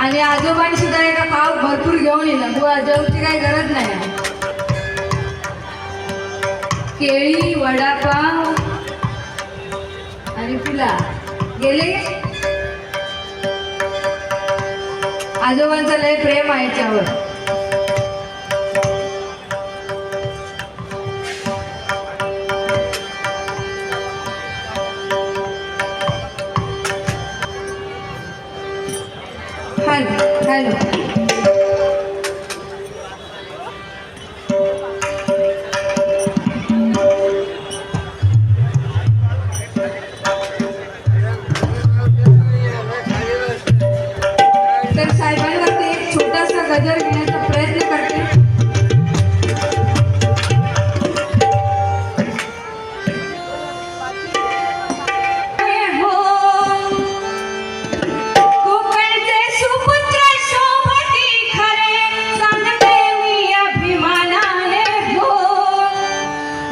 आणि आजोबांनी सुद्धा एका पाव भरपूर घेऊन येईल तू आजोबाची काही गरज नाही. केळी वडापाव आणि फुला. गेले? आजोबांचं लय प्रेम आहे याच्यावर. 开了。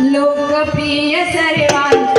लोकप्रिय सर्वांचा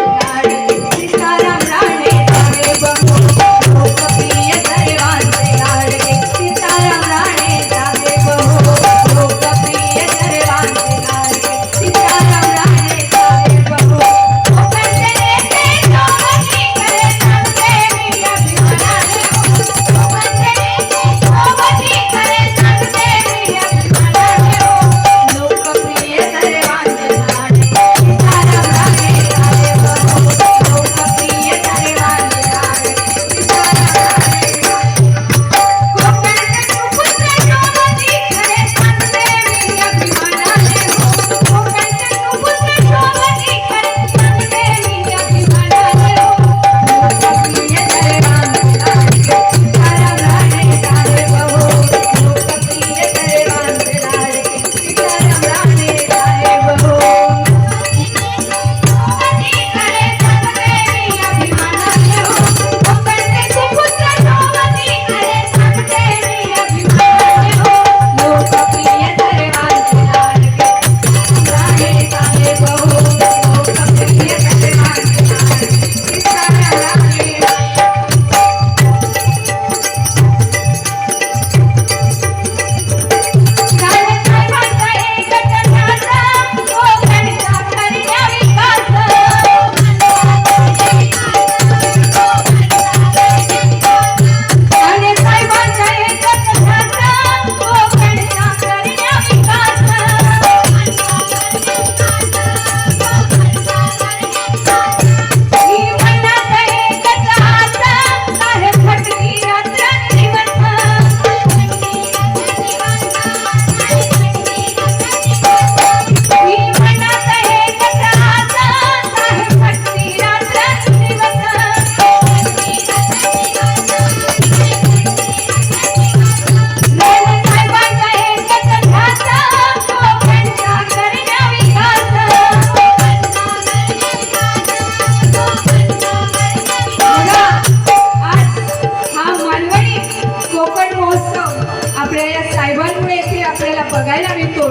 महोत्सव आपल्या या साहेबांमुळे येथे आपल्याला बघायला मिळतो.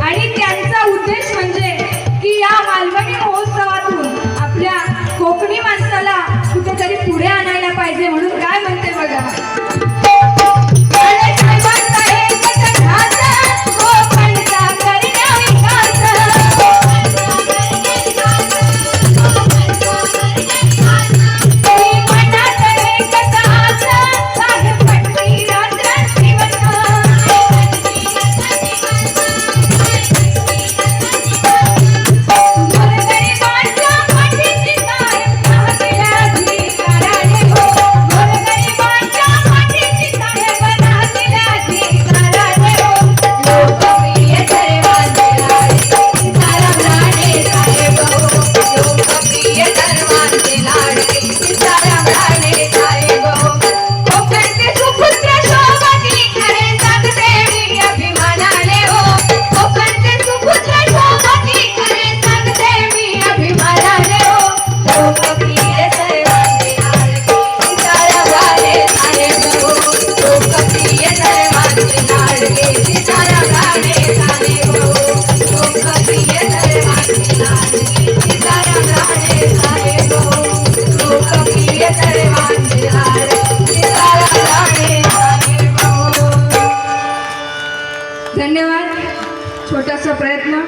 आणि त्यांचा उद्देश म्हणजे की या मालवणी